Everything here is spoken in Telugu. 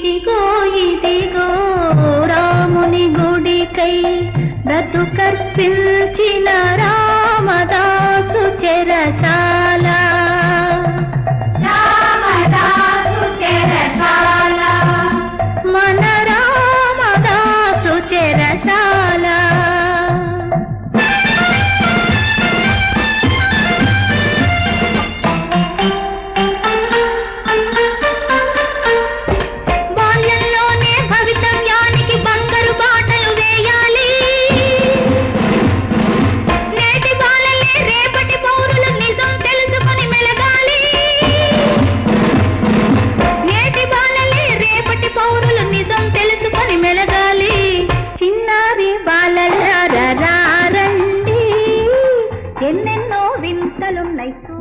ఇదిగో ఇదిగో రాముని గుడికై బ్రతుకర్పించిన என்னென்னோ விண்கலும் நைத்து